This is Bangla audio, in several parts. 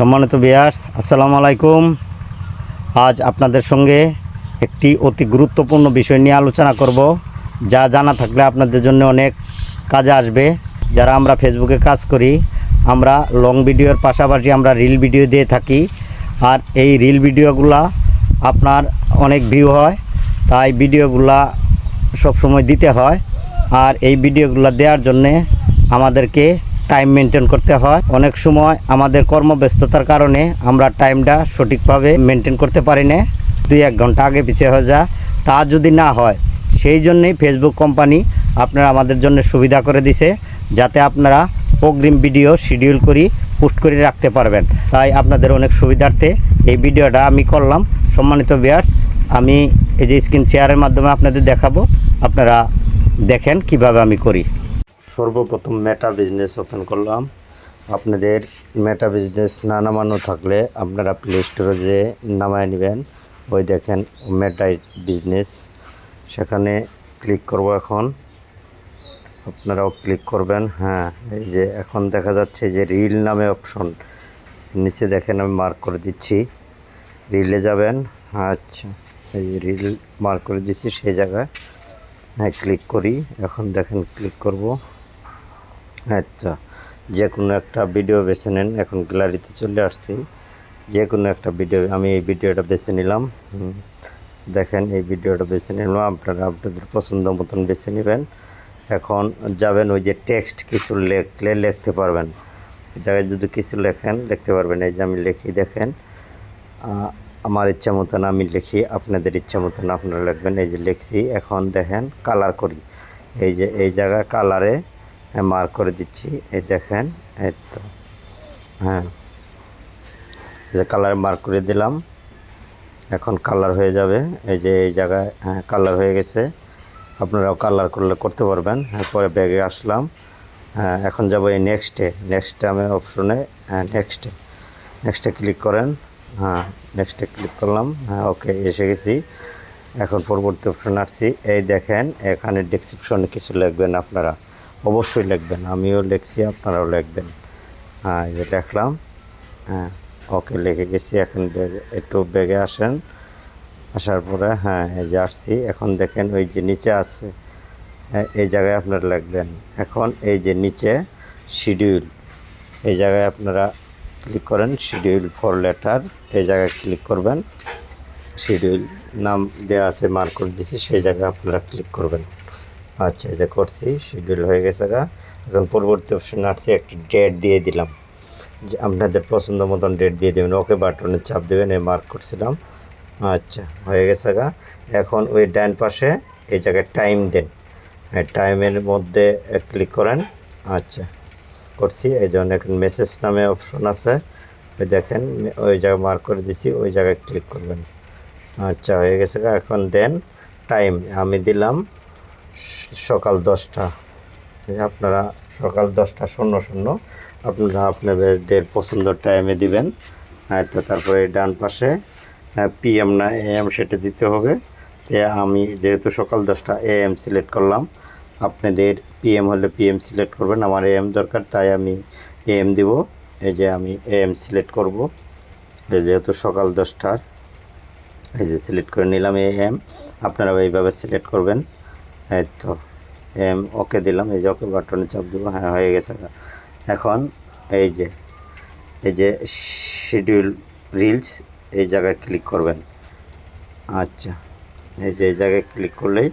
সম্মানিত বিয়াস আসসালামু আলাইকুম। আজ আপনাদের সঙ্গে একটি অতি গুরুত্বপূর্ণ বিষয় নিয়ে আলোচনা করব। যা জানা থাকলে আপনাদের জন্য অনেক কাজে আসবে। যারা আমরা ফেসবুকে কাজ করি, আমরা লং ভিডিওর পাশাপাশি আমরা রিল ভিডিও দিয়ে থাকি। আর এই রিল ভিডিওগুলা আপনার অনেক ভিউ হয়, তাই ভিডিওগুলা সবসময় দিতে হয়। আর এই ভিডিওগুলো দেওয়ার জন্যে আমাদেরকে টাইম মেনটেন করতে হয়। অনেক সময় আমাদের কর্মব্যস্ততার কারণে আমরা টাইমটা সঠিকভাবে মেনটেন করতে পারি না। দুই এক ঘণ্টা আগে পিছিয়ে হয়ে যা তা যদি না হয়, সেই জন্যেই ফেসবুক কোম্পানি আপনারা আমাদের জন্য সুবিধা করে দিছে, যাতে আপনারা অগ্রিম ভিডিও শিডিউল করি পোস্ট করে রাখতে পারবেন। তাই আপনাদের অনেক সুবিধার্থে এই ভিডিওটা আমি করলাম। সম্মানিত বিয়ার্স আমি এই যে স্ক্রিন শেয়ারের মাধ্যমে আপনাদের দেখাবো। আপনারা দেখেন কীভাবে আমি করি। সর্বপ্রথম মেটা বিজনেস ওপেন করলাম। আপনাদের মেটা বিজনেস না নামানো থাকলে আপনারা প্লে স্টোরে যে নামায় নেবেন, ওই দেখেন মেটা বিজনেস সেখানে ক্লিক করব এখন। আপনারাও ক্লিক করবেন। হ্যাঁ এই যে এখন দেখা যাচ্ছে যে রিল নামে অপশন নিচে দেখেন আমি মার্ক করে দিচ্ছি। রিলে যাবেন। আচ্ছা এই যে রিল মার্ক করে দিচ্ছি সেই জায়গায়। হ্যাঁ ক্লিক করি। এখন দেখেন ক্লিক করব। আচ্ছা যে কোনো একটা ভিডিও বেছে নেন। এখন গ্যালারিতে চলে আসছি। যে কোনো একটা ভিডিও আমি এই ভিডিওটা বেছে নিলাম। দেখেন এই ভিডিওটা বেছে নিলাম। আপনারা আপনাদের পছন্দ মতন বেছে নেবেন। এখন যাবেন ওই যে টেক্সট কিছু লেখলে লিখতে পারবেন। জায়গায় যদি কিছু লেখেন, লিখতে পারবেন। এই যে আমি লিখি, দেখেন। আমার ইচ্ছা মতন আমি লিখি, আপনাদের ইচ্ছা মতন আপনারা লিখবেন। এই যে লিখছি, এখন দেখেন কালার করি। এই যে, এই জায়গায় কালারে মার্ক করে দিচ্ছি। এই দেখেন, এই তো। হ্যাঁ। কালারে মার্ক করে দিলাম। এখন কালার হয়ে যাবে। এই যে এই জায়গায় হ্যাঁ কালার হয়ে গেছে। আপনারাও কালার করলে করতে পারবেন। হ্যাঁ পরে ব্যাগে আসলাম। হ্যাঁ এখন যাব এই নেক্সটে নেক্সটে আমি অপশনে হ্যাঁ নেক্সটে নেক্সটে ক্লিক করেন। হ্যাঁ নেক্সটে ক্লিক করলাম। হ্যাঁ ওকে এসে গেছি। এখন পরবর্তী অপশন আসছি। এই দেখেন, এখানে ডেসক্রিপশনে কিছু লিখবেন আপনারা। অবশ্যই লিখবেন আমিও লিখছি আপনারাও লিখবেন। হ্যাঁ এই যে হ্যাঁ ওকে লিখে গেছি এখন একটু ব্যাগে আসেন আসার পরে হ্যাঁ এই যে আসছি এখন দেখেন ওই যে নিচে আছে হ্যাঁ, এই জায়গায় আপনারা লিখবেন। এখন এই যে নিচে শিডিউল এই জায়গায় আপনারা ক্লিক করেন শিডিউল ফর লেটার এই জায়গায় ক্লিক করবেন শিডিউল নাম দেওয়া আছে মার্ক করে দিয়েছি সেই জায়গায় আপনারা ক্লিক করবেন। আচ্ছা এই যে করছি, শিডিউল হয়ে গেছে গা। এখন পরবর্তী অপশন আসছে একটি ডেট দিয়ে দিলাম। যে আপনাদের পছন্দ মতন ডেট দিয়ে দেবেন ওকে বাটনে চাপ দেবেন, এই মার্ক করছিলাম। আচ্ছা হয়ে গেছে গা। এখন ওই ডান পাশে এই জায়গায় টাইম দেন। টাইমের মধ্যে ক্লিক করেন। আচ্ছা করছি। এই জন্য এখন মেসেজ নামে অপশন আছে। ওই দেখেন, ওই জায়গায় মার্ক করে দিচ্ছি ওই জায়গায় ক্লিক করবেন। আচ্ছা হয়ে গেছে গা। এখন দেন টাইম আমি দিলাম সকাল দশটা। আপনারা সকাল দশটা শূন্য শূন্য আপনারা আপনাদের পছন্দ টাইমে দিবেন। হ্যাঁ তো তারপরে ডান পাশে পিএম না এএম সেটা দিতে হবে। তে আমি যেহেতু সকাল দশটা এএম সিলেক্ট করলাম, আপনাদের পিএম হলে পিএম সিলেক্ট করবেন। আমার এএম দরকার, তাই আমি এএম দিব। এই যে আমি এএম সিলেক্ট করব। যেহেতু সকাল দশটার, এই যে সিলেক্ট করে নিলাম এএম আপনারা এইভাবে সিলেক্ট করবেন। এই তো, এম, ওকে দিলাম, এই যে ওকে বাটনে চাপ দেবো হ্যাঁ হয়ে গেছে। এখন এই যে এই যে শিডিউল রিলস এই জায়গায় ক্লিক করবেন। আচ্ছা এই যে, এই জায়গায় ক্লিক করলেই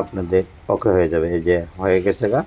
আপনাদের ওকে হয়ে যাবে। এই যে, হয়ে গেছে গা।